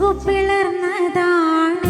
ചങ്കു പിളർന്നതാണേ.